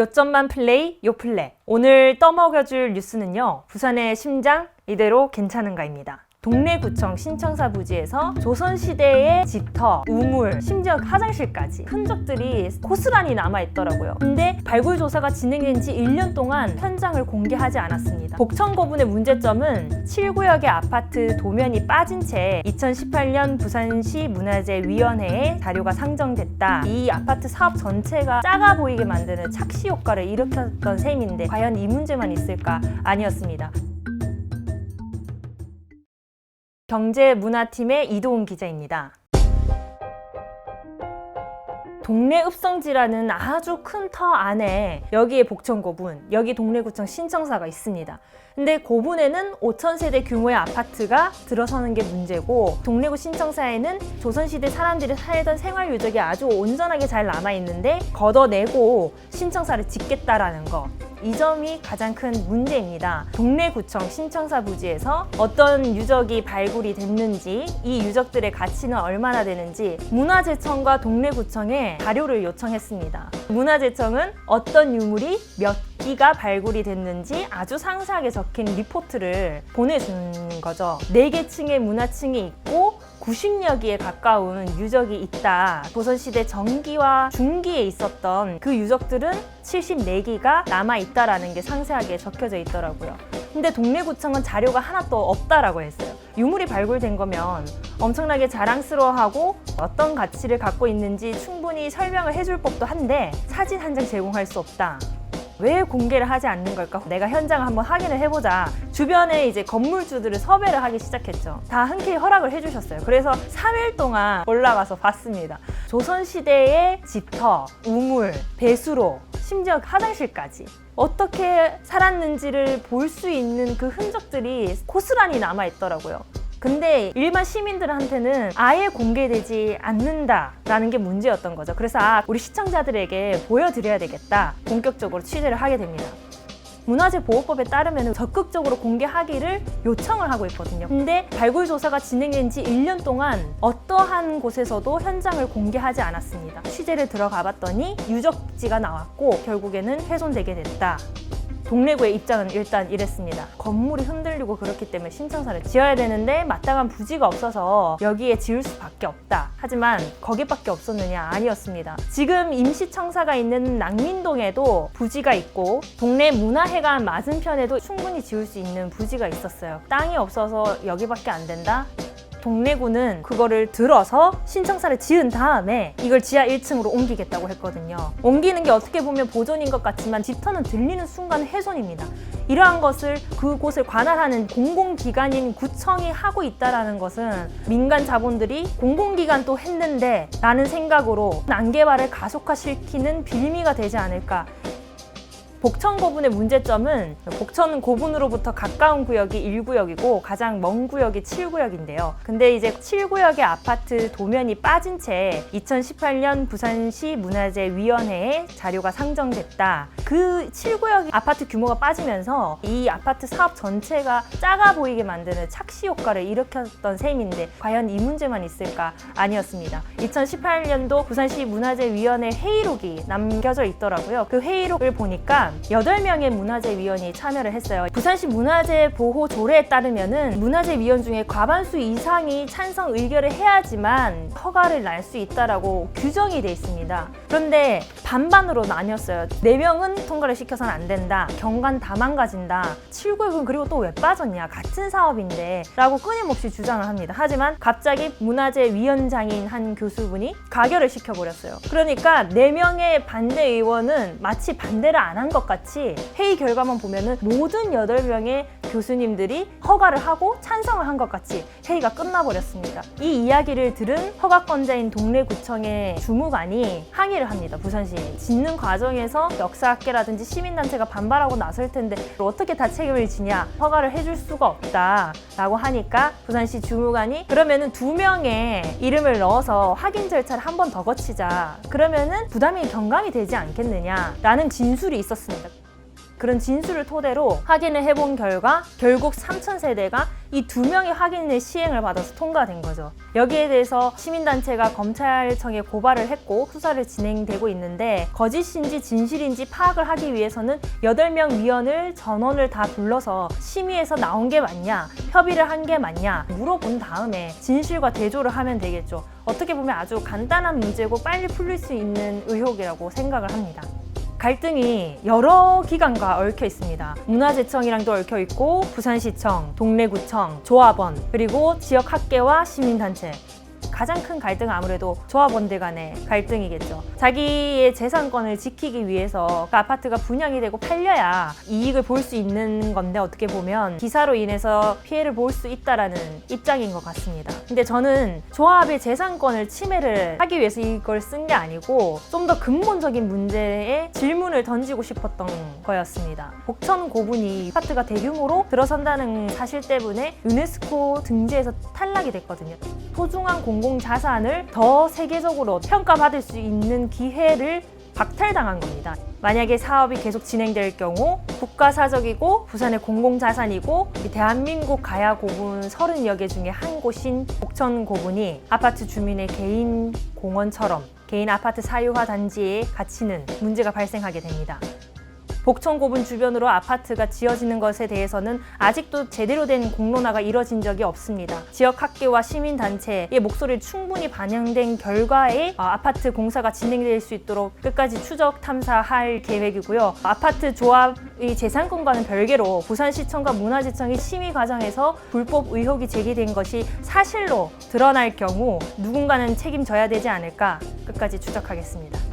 요점만 플레이 요플레. 오늘 떠먹여줄 뉴스는요 부산의 심장 이대로 괜찮은가입니다 동래구청 신청사 부지에서 조선시대의 집터, 우물, 심지어 화장실까지 흔적들이 고스란히 남아있더라고요. 근데 발굴 조사가 진행된 지 1년 동안 현장을 공개하지 않았습니다. 복천고분의 문제점은 7구역의 아파트 도면이 빠진 채 2018년 부산시 문화재위원회에 자료가 상정됐다. 이 아파트 사업 전체가 작아 보이게 만드는 착시 효과를 일으켰던 셈인데 과연 이 문제만 있을까? 아니었습니다. 경제문화팀의 이도훈 기자입니다. 동래 읍성지라는 아주 큰 터 안에 여기에 복천고분, 여기 동래구청 신청사가 있습니다. 근데 고분에는 5천 세대 규모의 아파트가 들어서는 게 문제고 동래구 신청사에는 조선시대 사람들이 살던 생활 유적이 아주 온전하게 잘 남아 있는데 걷어내고 신청사를 짓겠다라는 거. 이 점이 가장 큰 문제입니다. 동래구청 신청사 부지에서 어떤 유적이 발굴이 됐는지, 이 유적들의 가치는 얼마나 되는지 문화재청과 동래구청에 자료를 요청했습니다. 문화재청은 어떤 유물이 몇 기가 발굴이 됐는지 아주 상세하게 적힌 리포트를 보내준 거죠. 네개 층의 문화층이 있고 90여 기에 가까운 유적이 있다. 조선시대 전기와 중기에 있었던 그 유적들은 74기가 남아있다라는 게 상세하게 적혀져 있더라고요. 근데 동래구청은 자료가 하나도 없다라고 했어요. 유물이 발굴된 거면 엄청나게 자랑스러워하고 어떤 가치를 갖고 있는지 충분히 설명을 해줄 법도 한데 사진 한 장 제공할 수 없다. 왜 공개를 하지 않는 걸까? 내가 현장을 한번 확인을 해보자. 주변에 이제 건물주들을 섭외를 하기 시작했죠. 다 흔쾌히 허락을 해주셨어요. 그래서 3일 동안 올라가서 봤습니다. 조선시대의 집터, 우물, 배수로, 심지어 화장실까지. 어떻게 살았는지를 볼 수 있는 그 흔적들이 고스란히 남아있더라고요. 근데 일반 시민들한테는 아예 공개되지 않는다라는 게 문제였던 거죠. 그래서 아, 우리 시청자들에게 보여드려야 되겠다. 본격적으로 취재를 하게 됩니다. 문화재보호법에 따르면 적극적으로 공개하기를 요청을 하고 있거든요. 근데 발굴 조사가 진행된 지 1년 동안 어떠한 곳에서도 현장을 공개하지 않았습니다. 취재를 들어가 봤더니 유적지가 나왔고 결국에는 훼손되게 됐다. 동래구의 입장은 일단 이랬습니다. 건물이 흔들리고 그렇기 때문에 신청사를 지어야 되는데 마땅한 부지가 없어서 여기에 지을 수밖에 없다. 하지만 거기밖에 없었느냐 아니었습니다. 지금 임시청사가 있는 낭민동에도 부지가 있고 동래 문화회관 맞은편에도 충분히 지을 수 있는 부지가 있었어요. 땅이 없어서 여기밖에 안 된다. 동래구는 그거를 들어서 신청사를 지은 다음에 이걸 지하 1층으로 옮기겠다고 했거든요. 옮기는 게 어떻게 보면 보존인 것 같지만 집터는 들리는 순간 훼손입니다. 이러한 것을 그곳을 관할하는 공공기관인 구청이 하고 있다라는 것은 민간 자본들이 공공기관 또 했는데 라는 생각으로 난개발을 가속화시키는 빌미가 되지 않을까 복천 고분의 문제점은 복천 고분으로부터 가까운 구역이 1구역이고 가장 먼 구역이 7구역인데요. 근데 이제 7구역의 아파트 도면이 빠진 채 2018년 부산시 문화재 위원회에 자료가 상정됐다. 그 7구역 아파트 규모가 빠지면서 이 아파트 사업 전체가 작아 보이게 만드는 착시 효과를 일으켰던 셈인데 과연 이 문제만 있을까? 아니었습니다. 2018년도 부산시 문화재 위원회 회의록이 남겨져 있더라고요. 그 회의록을 보니까 8명의 문화재위원이 참여를 했어요. 부산시 문화재 보호 조례에 따르면은 문화재위원 중에 과반수 이상이 찬성 의결을 해야지만 허가를 날 수 있다라고 규정이 돼 있습니다. 그런데 반반으로 나뉘었어요. 4명은 통과를 시켜서는 안 된다. 경관 다 망가진다. 7구역은 그리고 또 왜 빠졌냐. 같은 사업인데 라고 끊임없이 주장을 합니다. 하지만 갑자기 문화재 위원장인 한 교수분이 가결을 시켜버렸어요. 그러니까 4명의 반대 의원은 마치 반대를 안 한 것 같이 회의 결과만 보면은 모든 8명의 교수님들이 허가를 하고 찬성을 한 것 같이 회의가 끝나버렸습니다. 이 이야기를 들은 허가권자인 동래구청의 주무관이 항의를 합니다. 부산시에. 짓는 과정에서 역사학계라든지 시민단체가 반발하고 나설 텐데 어떻게 다 책임을 지냐 허가를 해줄 수가 없다 라고 하니까 부산시 주무관이 그러면은 두 명의 이름을 넣어서 확인 절차를 한 번 더 거치자 그러면은 부담이 경감이 되지 않겠느냐 라는 진술이 있었습니다. 그런 진술을 토대로 확인을 해본 결과 결국 3,000세대가 이 두 명의 확인의 시행을 받아서 통과된 거죠. 여기에 대해서 시민단체가 검찰청에 고발을 했고 수사를 진행되고 있는데 거짓인지 진실인지 파악을 하기 위해서는 8명 위원을 전원을 다 불러서 심의에서 나온 게 맞냐, 협의를 한 게 맞냐 물어본 다음에 진실과 대조를 하면 되겠죠. 어떻게 보면 아주 간단한 문제고 빨리 풀릴 수 있는 의혹이라고 생각을 합니다. 갈등이 여러 기관과 얽혀 있습니다. 문화재청이랑도 얽혀 있고 부산시청, 동래구청, 조합원, 그리고 지역 학계와 시민단체. 가장 큰 갈등은 아무래도 조합원들 간의 갈등이겠죠. 자기의 재산권을 지키기 위해서 그 아파트가 분양이 되고 팔려야 이익을 볼 수 있는 건데 어떻게 보면 기사로 인해서 피해를 볼 수 있다라는 입장인 것 같습니다. 근데 저는 조합의 재산권을 침해를 하기 위해서 이걸 쓴 게 아니고 좀 더 근본적인 문제에 질문을 던지고 싶었던 거였습니다. 복천 고분이 아파트가 대규모로 들어선다는 사실 때문에 유네스코 등재에서 탈락이 됐거든요. 소중한 공공 자산을 더 세계적으로 평가받을 수 있는 기회를 박탈당한 겁니다. 만약에 사업이 계속 진행될 경우 국가사적이고 부산의 공공자산이고 이 대한민국 가야 고분 30여 개 중에 한 곳인 복천 고분이 아파트 주민의 개인 공원처럼 개인 아파트 사유화 단지에 갇히는 문제가 발생하게 됩니다. 복천고분 주변으로 아파트가 지어지는 것에 대해서는 아직도 제대로 된 공론화가 이뤄진 적이 없습니다. 지역 학계와 시민단체의 목소리를 충분히 반영된 결과에 어, 아파트 공사가 진행될 수 있도록 끝까지 추적 탐사할 계획이고요. 아파트 조합의 재산권과는 별개로 부산시청과 문화재청이 심의 과정에서 불법 의혹이 제기된 것이 사실로 드러날 경우 누군가는 책임져야 되지 않을까 끝까지 추적하겠습니다.